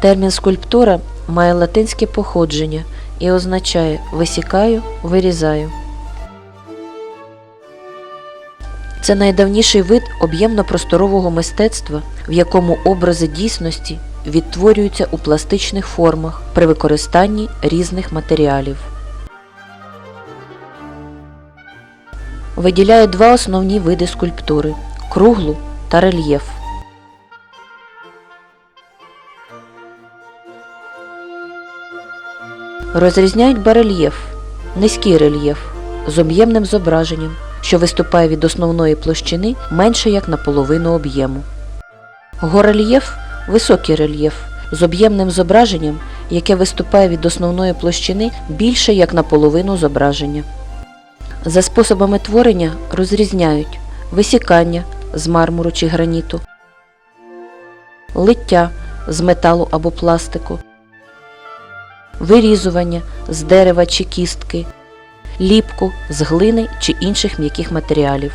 Термін скульптура має латинське походження і означає висікаю, вирізаю. Це найдавніший вид об'ємно-просторового мистецтва, в якому образи дійсності відтворюються у пластичних формах при використанні різних матеріалів. Виділяють два основні види скульптури круглу та рельєф. Розрізняють барельєф низький рельєф з об'ємним зображенням, що виступає від основної площини менше як наполовину об'єму. Горельєф високий рельєф з об'ємним зображенням, яке виступає від основної площини більше як наполовину зображення. За способами творення розрізняють висікання з мармуру чи граніту, лиття з металу або пластику, вирізування з дерева чи кістки, ліпку з глини чи інших м'яких матеріалів.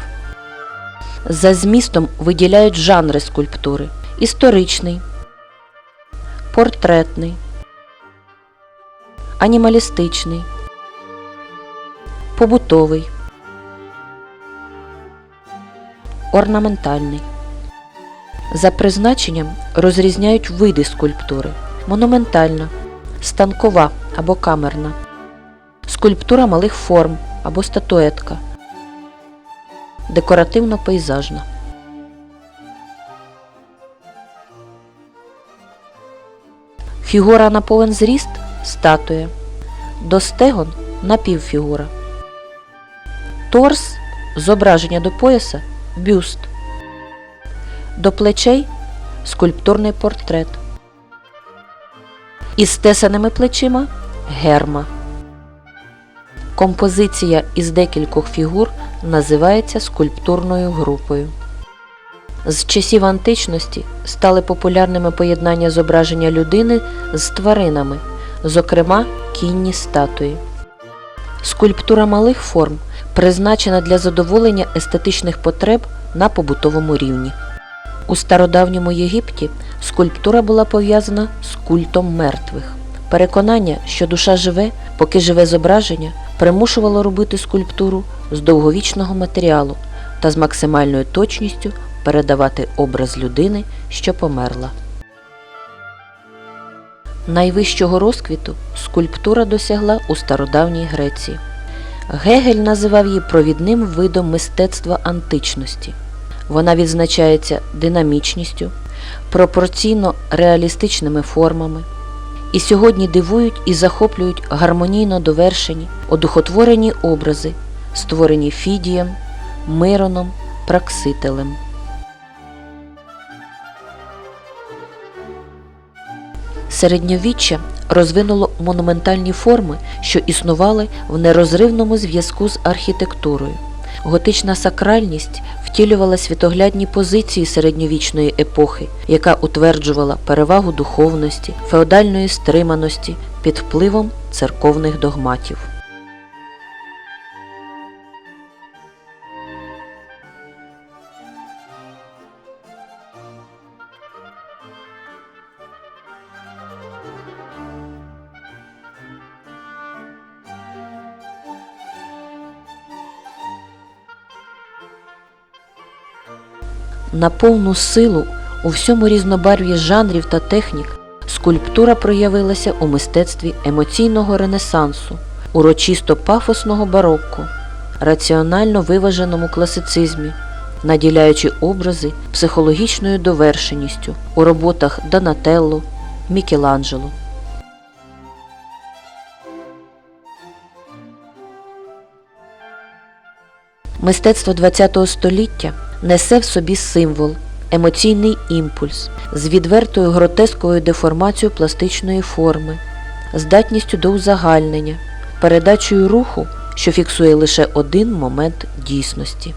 За змістом виділяють жанри скульптури історичний, портретний, анімалістичний, побутовий, орнаментальний. За призначенням розрізняють види скульптури монументальна, станкова або камерна, скульптура малих форм або статуетка, декоративно-пейзажна. Фігура на повен зріст статуя. До стегон напівфігура. Торс зображення до пояса бюст. До плечей скульптурний портрет. Із стесаними плечима герма. Композиція із декількох фігур називається скульптурною групою. З часів античності стали популярними поєднання зображення людини з тваринами, зокрема кінні статуї. Скульптура малих форм призначена для задоволення естетичних потреб на побутовому рівні. У стародавньому Єгипті скульптура була пов'язана з культом мертвих. Переконання, що душа живе, поки живе зображення, примушувало робити скульптуру з довговічного матеріалу та з максимальною точністю передавати образ людини, що померла. Найвищого розквіту скульптура досягла у стародавній Греції. Гегель називав її провідним видом мистецтва античності. Вона відзначається динамічністю, пропорційно реалістичними формами, і сьогодні дивують і захоплюють гармонійно довершені, одухотворені образи, створені Фідієм, Мироном, Праксителем. Середньовіччя розвинуло монументальні форми, що існували в нерозривному зв'язку з архітектурою. Готична сакральність втілювала світоглядні позиції середньовічної епохи, яка утверджувала перевагу духовності, феодальної стриманості під впливом церковних догматів. На повну силу у всьому різнобарв'ї жанрів та технік скульптура проявилася у мистецтві емоційного ренесансу, урочисто пафосного барокко, раціонально виваженому класицизмі, наділяючи образи психологічною довершеністю у роботах Донателло, Мікеланджело. Мистецтво ХХ століття несе в собі символ, емоційний імпульс з відвертою гротесковою деформацією пластичної форми, здатністю до узагальнення, передачею руху, що фіксує лише один момент дійсності.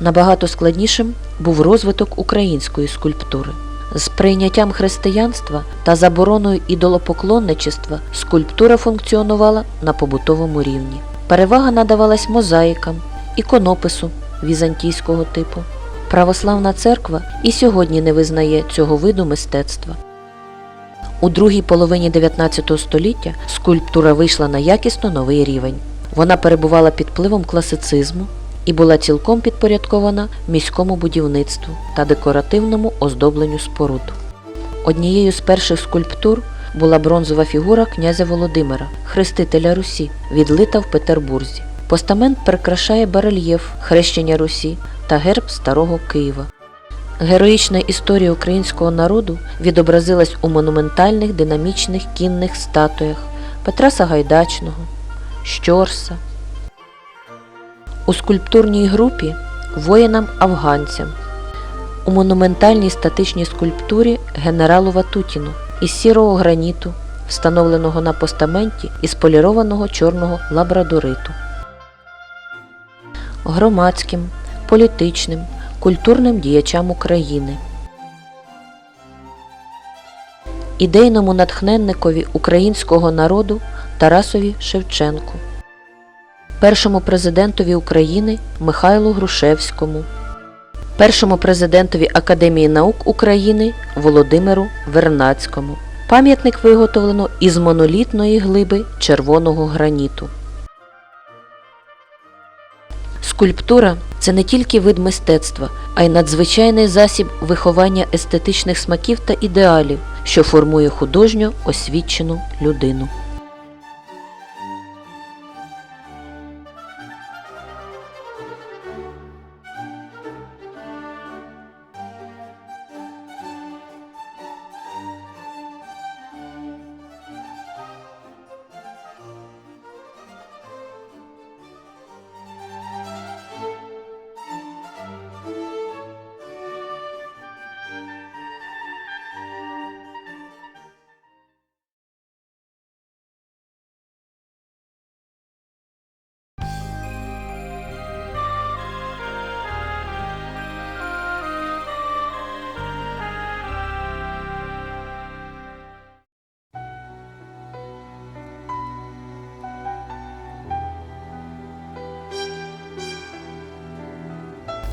Набагато складнішим був розвиток української скульптури. З прийняттям християнства та забороною ідолопоклонничества скульптура функціонувала на побутовому рівні. Перевага надавалась мозаїкам, іконопису візантійського типу. Православна церква і сьогодні не визнає цього виду мистецтва. У другій половині 19 століття скульптура вийшла на якісно новий рівень. Вона перебувала під впливом класицизму і була цілком підпорядкована міському будівництву та декоративному оздобленню споруд. Однією з перших скульптур була бронзова фігура князя Володимира, хрестителя Русі, відлита в Петербурзі. Постамент прикрашає барельєф хрещення Русі та герб Старого Києва. Героїчна історія українського народу відобразилась у монументальних динамічних кінних статуях Петра Сагайдачного, Щорса. У скульптурній групі воїнам-афганцям. У монументальній статичній скульптурі генералу Ватутіну із сірого граніту, встановленого на постаменті із полірованого чорного лабрадориту. Громадським, політичним, культурним діячам України. Ідейному натхненникові українського народу Тарасові Шевченку, першому президентові України Михайлу Грушевському, першому президентові Академії наук України Володимиру Вернацькому. Пам'ятник виготовлено із монолітної глиби червоного граніту. Скульптура це не тільки вид мистецтва, а й надзвичайний засіб виховання естетичних смаків та ідеалів, що формує художню освічену людину.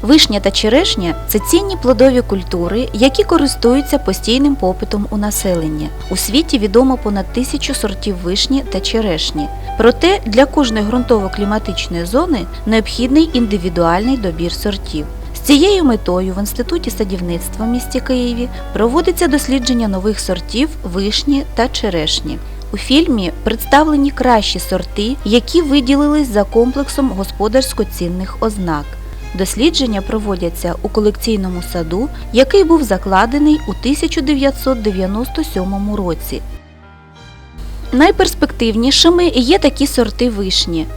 Вишня та черешня це цінні плодові культури, які користуються постійним попитом у населення. У світі відомо понад тисячу сортів вишні та черешні. Проте для кожної ґрунтово-кліматичної зони необхідний індивідуальний добір сортів. З цією метою в Інституті садівництва в місті Києві проводиться дослідження нових сортів вишні та черешні. У фільмі представлені кращі сорти, які виділились за комплексом господарсько-цінних ознак. Дослідження проводяться у колекційному саду, який був закладений у 1997 році. Найперспективнішими є такі сорти вишні.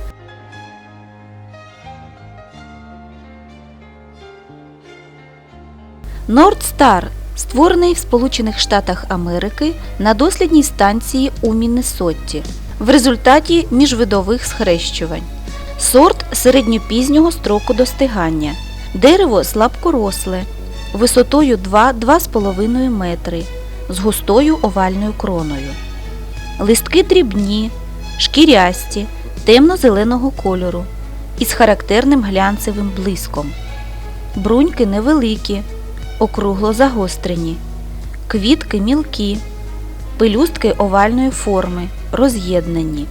Нордстар створений в Сполучених Штатах Америки на дослідній станції у Міннесотті в результаті міжвидових схрещувань. Сорт середньопізнього строку достигання. Дерево слабкоросле, висотою 2-2,5 метри, з густою овальною кроною. Листки дрібні, шкірясті, темно-зеленого кольору із характерним глянцевим блиском. Бруньки невеликі, округло загострені, квітки мілкі, пелюстки овальної форми, роз'єднані.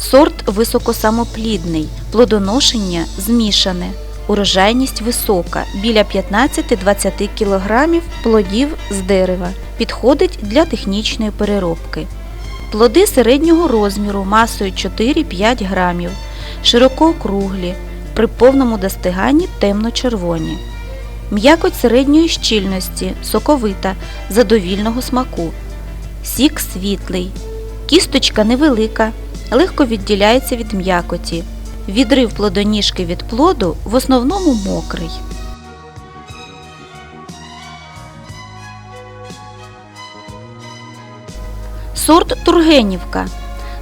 Сорт високосамоплідний, плодоношення змішане, урожайність висока, біля 15-20 кг плодів з дерева, підходить для технічної переробки. Плоди середнього розміру масою 4-5 грамів, широко округлі, при повному достиганні темно-червоні. М'якоть середньої щільності, соковита, задовільного смаку. Сік світлий, кісточка невелика, легко відділяється від м'якоті. Відрив плодоніжки від плоду в основному мокрий. Сорт Тургенівка.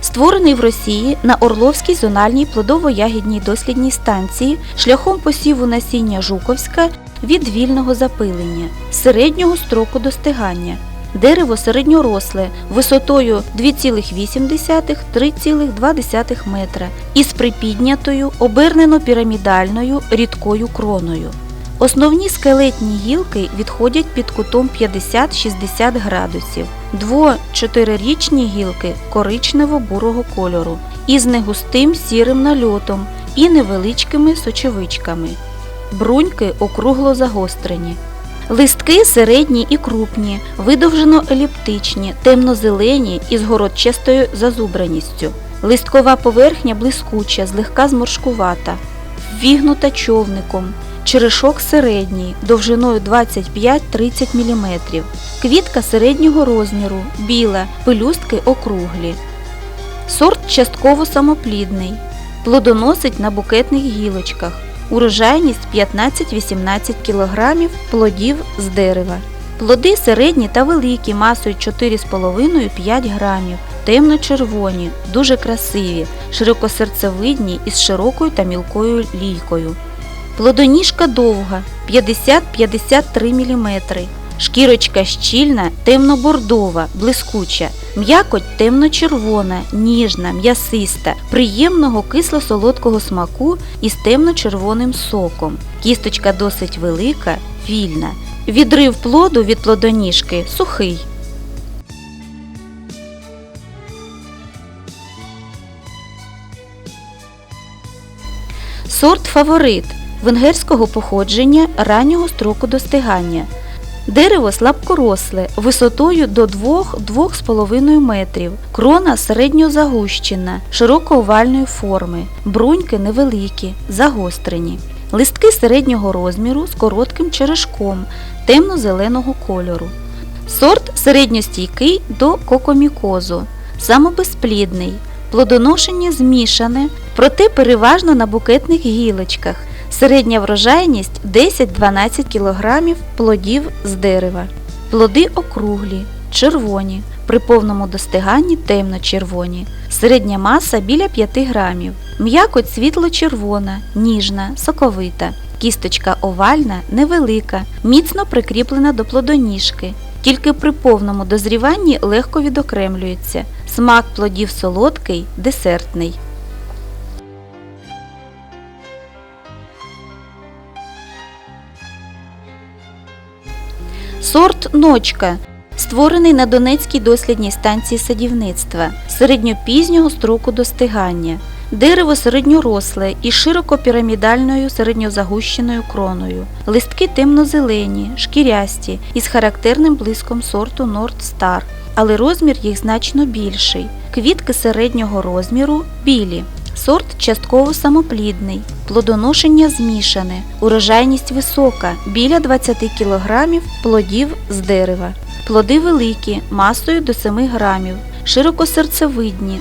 Створений в Росії на Орловській зональній плодово-ягідній дослідній станції шляхом посіву насіння Жуковська від вільного запилення, середнього строку достигання. Дерево середньоросле висотою 2,8-3,2 метра із припіднятою обернено пірамідальною рідкою кроною. Основні скелетні гілки відходять під кутом 50-60 градусів. Дво-чотирирічні гілки коричнево-бурого кольору із негустим сірим нальотом і невеличкими сочевичками. Бруньки округло загострені. Листки середні і крупні, видовжено-еліптичні, темно-зелені із городчастою зазубраністю. Листкова поверхня блискуча, злегка зморшкувата, ввігнута човником. Черешок середній, довжиною 25-30 мм. Квітка середнього розміру, біла, пелюстки округлі. Сорт частково самоплідний. Плодоносить на букетних гілочках. Урожайність 15-18 кг плодів з дерева. Плоди середні та великі масою 4,5-5 грамів, темно-червоні, дуже красиві, широкосерцевидні із широкою та мілкою лійкою. Плодоніжка довга 50-53 мм. Шкірочка щільна, темно-бордова, блискуча, м'якоть темно-червона, ніжна, м'ясиста, приємного кисло-солодкого смаку із темно-червоним соком. Кісточка досить велика, вільна. Відрив плоду від плодоніжки сухий. Сорт фаворит венгерського походження раннього строку достигання. Дерево слабкоросле, висотою до 2-2,5 метрів, крона середньозагущена, широкоовальної форми, бруньки невеликі, загострені. Листки середнього розміру з коротким черешком темно-зеленого кольору. Сорт середньостійкий до кокомікозу, самобезплідний, плодоношення змішане, проте переважно на букетних гілочках. Середня врожайність 10-12 кг плодів з дерева. Плоди округлі, червоні, при повному достиганні темно-червоні. Середня маса біля 5 грамів. М'якоть світло-червона, ніжна, соковита. Кісточка овальна, невелика, міцно прикріплена до плодоніжки. Тільки при повному дозріванні легко відокремлюється. Смак плодів солодкий, десертний. Сорт ночка. Створений на Донецькій дослідній станції садівництва середньопізнього строку достигання. Дерево середньоросле із широкопірамідальною середньозагущеною кроною. Листки темно-зелені, шкірясті із характерним блиском сорту Nord Star, але розмір їх значно більший. Квітки середнього розміру білі. Сорт частково самоплідний, плодоношення змішане, урожайність висока, біля 20 кг плодів з дерева. Плоди великі, масою до 7 грамів, широкосерцевидні,